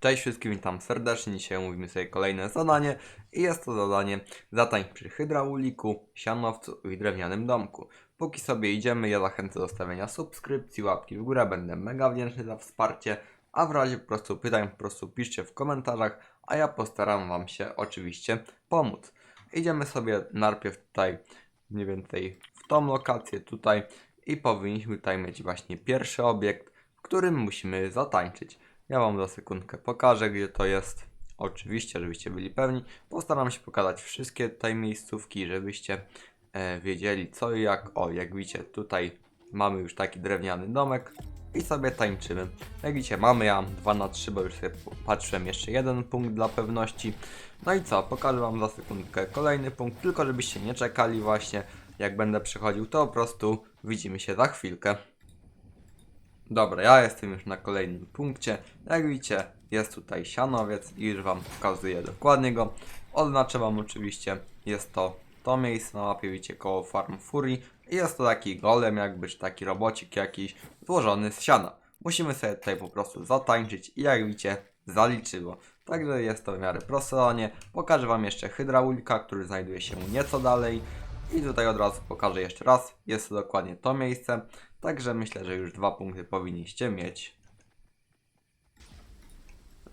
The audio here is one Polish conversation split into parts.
Cześć wszystkim, witam serdecznie. Dzisiaj mówimy sobie kolejne zadanie i jest to zadanie zatań przy hydrauliku, sianowcu i drewnianym domku. Póki sobie idziemy, ja zachęcę do stawiania subskrypcji, łapki w górę, będę mega wdzięczny za wsparcie, a w razie po prostu pytań po prostu piszcie w komentarzach, a ja postaram Wam się oczywiście pomóc. Idziemy sobie najpierw tutaj mniej więcej w tą lokację tutaj i powinniśmy tutaj mieć właśnie pierwszy obiekt, w którym musimy zatańczyć. Ja Wam za sekundkę pokażę, gdzie to jest. Oczywiście, żebyście byli pewni. Postaram się pokazać wszystkie tutaj miejscówki, żebyście e, wiedzieli co i jak. O, jak widzicie, tutaj mamy już taki drewniany domek i sobie tańczymy. Jak widzicie, mamy ja 2 na 3, bo już sobie patrzyłem jeszcze jeden punkt dla pewności. No i co, pokażę Wam za sekundkę kolejny punkt, tylko żebyście nie czekali właśnie, jak będę przechodził, to po prostu widzimy się za chwilkę. Dobra, ja jestem już na kolejnym punkcie. Jak widzicie, jest tutaj sianowiec i już Wam pokazuję dokładnie go. Oznaczę Wam oczywiście, jest to to miejsce na mapie, widzicie, koło Farm Fury. I jest to taki golem jakby, czy taki robocik jakiś, złożony z siana. Musimy sobie tutaj po prostu zatańczyć i jak widzicie, zaliczyło. Także jest to w miarę proste. Pokażę Wam jeszcze hydraulika, który znajduje się nieco dalej. I tutaj od razu pokażę jeszcze raz. Jest to dokładnie to miejsce. Także myślę, że już dwa punkty powinniście mieć.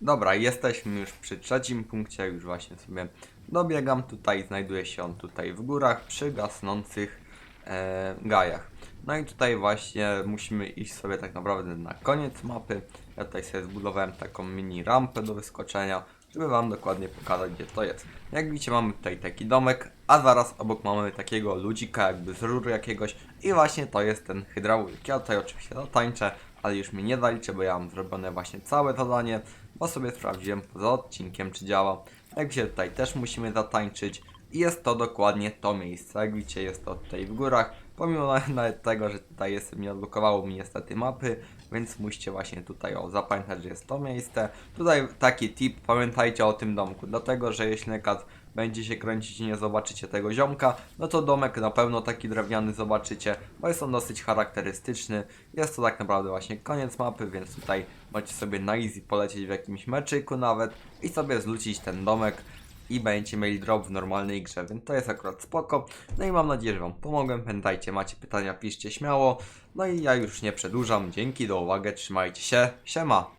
Dobra, jesteśmy już przy trzecim punkcie, już właśnie sobie dobiegam. Tutaj znajduje się on tutaj w górach przy gasnących e, gajach. No i tutaj właśnie musimy iść sobie tak naprawdę na koniec mapy. Ja tutaj sobie zbudowałem taką mini rampę do wyskoczenia, żeby Wam dokładnie pokazać gdzie to jest. Jak widzicie mamy tutaj taki domek, a zaraz obok mamy takiego ludzika jakby z rury jakiegoś i właśnie to jest ten hydraulik. Ja tutaj oczywiście zatańczę, ale już mi nie zaliczę, bo ja mam zrobione właśnie całe zadanie, bo sobie sprawdziłem poza odcinkiem czy działa. Jak widzicie tutaj też musimy zatańczyć i jest to dokładnie to miejsce. Jak widzicie jest to tutaj w górach, pomimo na- nawet tego, że tutaj jest, nie odblokowało mi niestety mapy, więc musicie właśnie tutaj o zapamiętać, że jest to miejsce. Tutaj taki tip, pamiętajcie o tym domku, dlatego że jeśli przykład będzie się kręcić i nie zobaczycie tego ziomka, no to domek na pewno taki drewniany zobaczycie, bo jest on dosyć charakterystyczny. Jest to tak naprawdę właśnie koniec mapy, więc tutaj możecie sobie na easy polecieć w jakimś meczyku nawet i sobie zlucić ten domek i będziecie mieli drop w normalnej grze, więc to jest akurat spoko. No i mam nadzieję, że Wam pomogłem. Pamiętajcie, macie pytania, piszcie śmiało. No i ja już nie przedłużam. Dzięki, do uwagi, trzymajcie się. Siema!